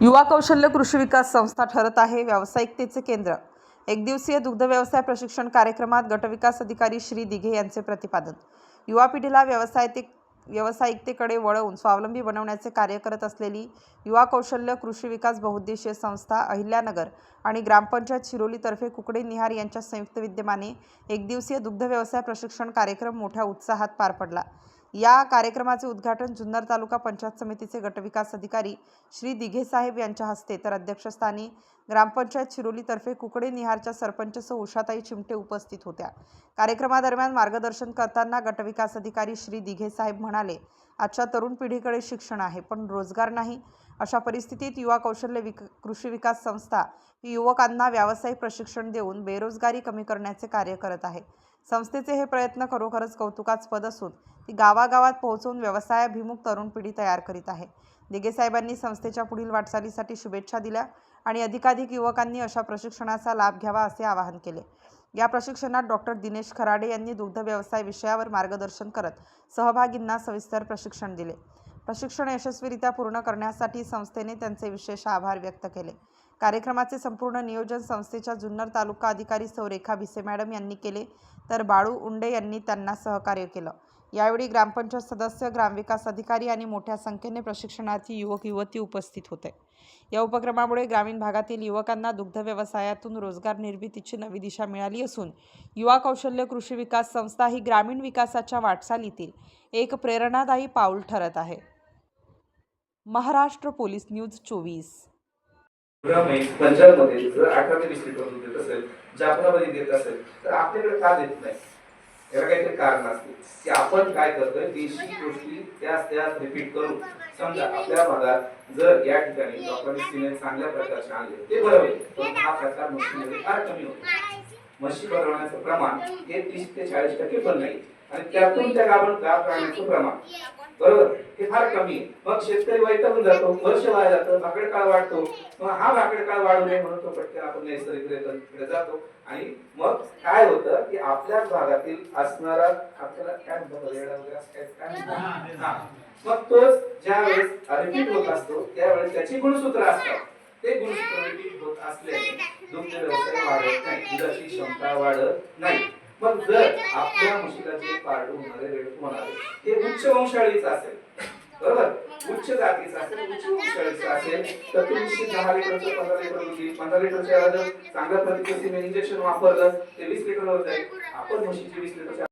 युवा कौशल्य कृषी विकास संस्था ठरत आहे. व्यावसायिकतेचे केंद्र. एक दिवसीय दुग्ध व्यवसाय प्रशिक्षण कार्यक्रमात गटविकास अधिकारी श्री दिघे यांचे प्रतिपादन. युवा पिढीला व्यवसायते व्यावसायिकतेकडे वळवून स्वावलंबी बनवण्याचे कार्य करत असलेली युवा कौशल्य कृषी विकास बहुउद्देशीय संस्था अहिल्यानगर आणि ग्रामपंचायत शिरोलीतर्फे कुकडे निहार यांच्या संयुक्त विद्यमाने एक दिवसीय दुग्ध व्यवसाय प्रशिक्षण कार्यक्रम मोठ्या उत्साहात पार पडला. या कार्यक्रमाचे उद्घाटन जुन्नर तालुका पंचायत समितीचे गटविकास अधिकारी श्री दिघे साहेब यांच्या हस्ते तर अध्यक्षस्थानी ग्रामपंचायत शिरोलीतर्फे कुकडे निहारच्या सरपंच सौ उषाताई चिमटे उपस्थित होत्या. कार्यक्रमादरम्यान मार्गदर्शन करताना गटविकास अधिकारी श्री दिघे साहेब म्हणाले आजच्या तरुण पिढीकडे शिक्षण आहे पण रोजगार नाही. अशा परिस्थितीत युवा कौशल्य विक कृषी विकास संस्था ही युवकांना व्यावसायिक प्रशिक्षण देऊन बेरोजगारी कमी करण्याचे कार्य करत आहे. संस्थेचे हे प्रयत्न खरोखरच कौतुकास्पद असून ती गावागावात पोहोचवून व्यवसायाभिमुख तरुण पिढी तयार करीत आहे. दिघे साहेबांनी संस्थेच्या पुढील वाटचालीसाठी शुभेच्छा दिल्या आणि अधिकाधिक युवकांनी अशा प्रशिक्षणाचा लाभ घ्यावा असे आवाहन केले. या प्रशिक्षणात डॉक्टर दिनेश खराडे यांनी दुग्ध व्यवसाय विषयावर मार्गदर्शन करत सहभागींना सविस्तर प्रशिक्षण दिले. प्रशिक्षण यशस्वीरित्या पूर्ण करण्यासाठी संस्थेने त्यांचे विशेष आभार व्यक्त केले. कार्यक्रमाचे संपूर्ण नियोजन संस्थेच्या जुन्नर तालुका अधिकारी सौ रेखा भिसे मॅडम यांनी केले तर बाळू उंडे यांनी त्यांना सहकार्य केलं. यावेळी ग्रामपंचायत सदस्य ग्रामविकास अधिकारी आणि मोठ्या संख्येने प्रशिक्षणार्थी युवक युवती उपस्थित होते. या उपक्रमामुळे ग्रामीण भागातील युवकांना दुग्ध व्यवसायातून रोजगार निर्मितीची नवी दिशा मिळाली असून युवा कौशल्य कृषी विकास संस्था ही ग्रामीण विकासाच्या वाटचालीतील एक प्रेरणादायी पाऊल ठरत आहे. महाराष्ट्र पोलीस न्यूज चोवीस. पंजाबमध्ये जर अठरा ते वीस लिटर दूध देत असेल जाफराबादी देत असेल तर आपल्याकडे का देत नाही? याला काहीतरी कारण असते. की आपण काय करतोय देशी गोष्टी त्याच त्याच रिपीट करून समजा आपल्या भागात जर या ठिकाणी लोकांनी सिमेंट चांगल्या प्रकारचे आणले ते बरोबर पण हा प्रकार मशीनमध्ये फार कमी होतो. म्हशी बनवण्याचं प्रमाण हे तीस ते चाळीस टक्के पण नाही. आणि त्यातून त्या गाभण गाभ राहण्याचं प्रमाण. बरोबर? हे फार कमी आहे. मग शेतकरी वैतागून जातो वर्ष वाया जातं भाकड काळ वाढतो. मग हा भाकड काळ वाढू नये म्हणून तो पटकन आपण नैसर्गिक जातो. आणि मग काय होतं की आपल्याच भागातील असणारा आपल्याला काय वगैरे. मग तोच ज्या वेळेस रिपीट होत असतो त्यावेळेस त्याची गुणसूत्र असतात. ते गुणसूत्र रिपीट होत असल्याने दुग्ध व्यवसाय वाढत नाही. दुधाची क्षमता वाढत नाही. मग जर आपल्या म्हशीला पारडू म्हणाले होणारे रेडकू होणारे ते उच्च वंशाळीच असेल. बरोबर? उच्च जातीचं असेल उच्च वंशाळीचं असेल तर तुम्ही दहा लिटरचं पंधरा लिटर दूध पंधरा लिटरच्या चांगल्या पद्धतीचं इंजेक्शन वापरलं ते वीस लिटरवर जाईल. आपण म्हशीचे वीस लिटरच्या